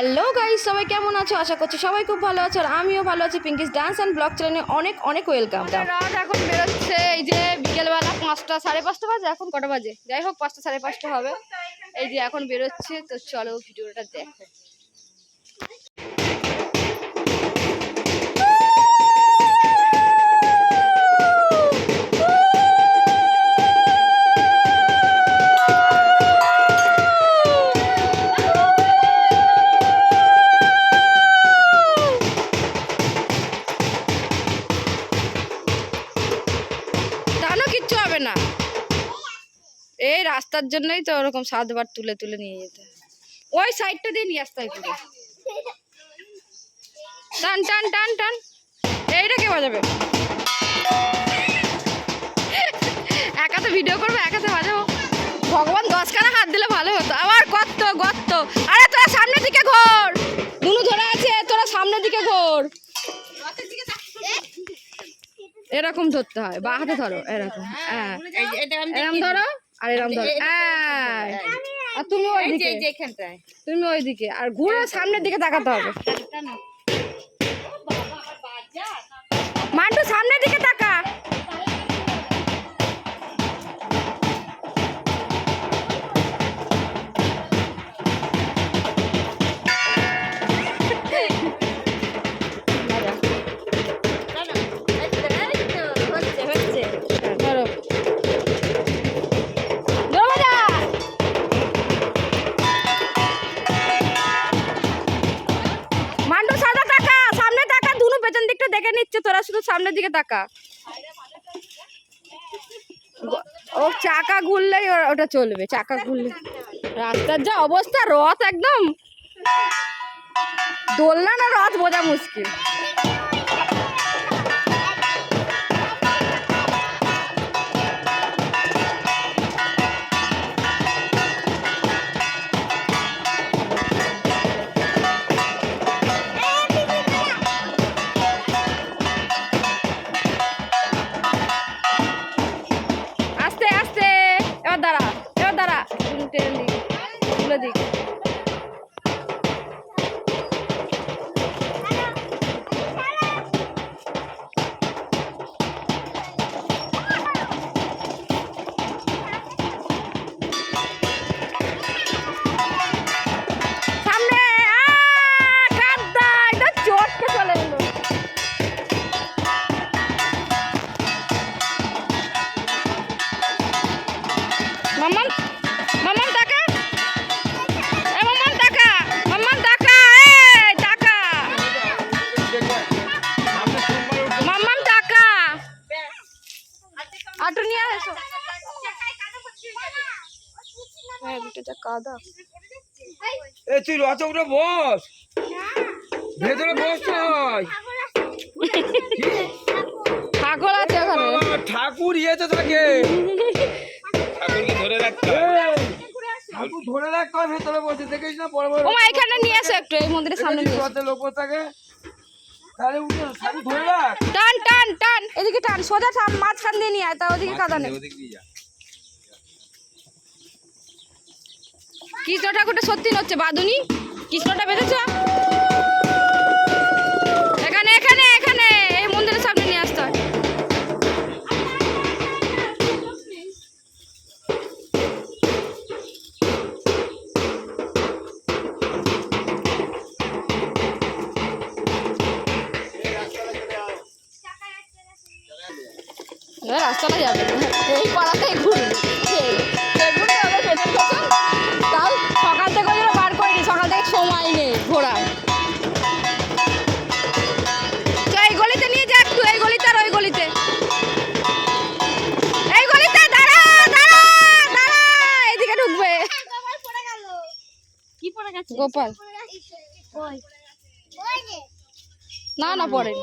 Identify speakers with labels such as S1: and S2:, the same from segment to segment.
S1: Hello guys সবাই কেমন আছো? আশা করছি সবাই খুব ভালো আছো। আর আমিও ভালো আছি। পিঙ্কিস ডান্স অ্যান্ড ব্লগ চ্যানেলে অনেক অনেক ওয়েলকাম
S2: রাত এখন বেরোচ্ছে। এই যে বিকেলবেলা পাঁচটা, সাড়ে পাঁচটা বাজে? এখন কটা বাজে? যাই হোক, পাঁচটা, সাড়ে পাঁচটা হবে। এই যে এখন বেরোচ্ছে, তো চলো ভিডিওটা দেখো।
S1: এই রাস্তার জন্যই তো ওরকম সাতবার তুলে তুলে নিয়ে যেতে ওই সাইডটা দিয়ে নিয়ে আসতে হয় টান টান টান টান। এইটা কে বাজাবে? একাতে ভিডিও করবে একাতে বাজাবো। ভগবান, দশখানা হাত দিলে ভালো হতো। আবার গর্ত গর্ত। আরে, তোরা সামনের দিকে ঘোর। নুনু ধরে আছে, তোরা সামনের দিকে ঘোর। এরকম ধরতে হয়। বা হাতে ধরো, এরকম। হ্যাঁ। এরকম ধরো। আর এরকম ধরো হ্যাঁ। আর তুমি ওইদিকে তুমি ওইদিকে আর ঘুরে সামনের দিকে তাকাতে হবে। মান্টু সামনের নিচ্ছে তোরা শুধু সামনের দিকে তাকা। ও, চাকা ঘুরলেই ওটা চলবে, চাকা ঘুরলে। রাস্তার যা অবস্থা, রথ একদম। দোলনা না রথ, বোঝা মুশকিল। হ্যাঁ কাদা।
S3: এ তুই বস। ভেতরে বস
S1: ঠাকুর আছে ওখানে।
S3: ঠাকুর ইয়েতে থাকে। ঠাকুরকে ধরে রাখতে ঠাকুর ধরে রাখতে হয় ভেতরে বসে। দেখিস না বড় বড়
S1: ও মা এখানে নিয়ে এসো একটু এই মন্দিরের সামনে নিয়ে এসো।
S3: লোক থাকে তাহলে উঠে ঠাকুর ধরে রাখ।
S1: টান টান টান। এদিকে টান সোজা থাম মাঝখান দিয়ে নিয়ে আয় তা ওদিকে কাদা নেই।
S3: ওদিক দিয়ে যা।
S1: কৃষ্ণ ঠাকুরটা সত্যি নচ্ছে বাদুনি। কৃষ্ণটা বেঁধেছ? এখানে এখানে এখানে। এই মন্দিরের সামনে নিয়ে আসতে হয়। রাস্তাটা যাবে। এই পাড়াতেই ঘুরি গোপাল। না না পড়েনি।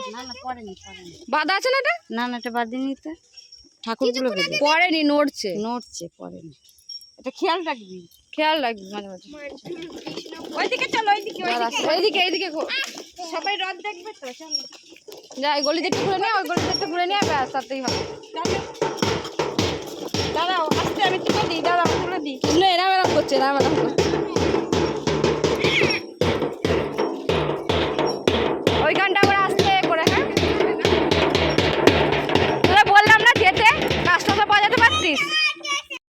S1: বাধা আছে না এটা?
S2: না না এটা বাদ দিনি তো। ঠাকুরগুলো
S1: পড়েনি নড়ছে।
S2: নড়ছে পড়েনি। এটা খেয়াল রাখবি।
S1: খেয়াল রাখবি মাঝে মাঝে।
S2: ওইদিকে চলো ওইদিকে
S1: দাঁড়া, এইদিকে
S2: সবাই রথ দেখবে তো চলো
S1: যা এই গলিতে একটু ঘুরে নিয়ে ওই গলিতে একটু ঘুরে নিয়ে ব্যাস তাতেই হবে।
S2: দাঁড়াও। আস্তে আমি তুলে দিই দাঁড়াও তুলে দিই।
S1: না এরাম এরাম করছে এরাম এরাম করছে।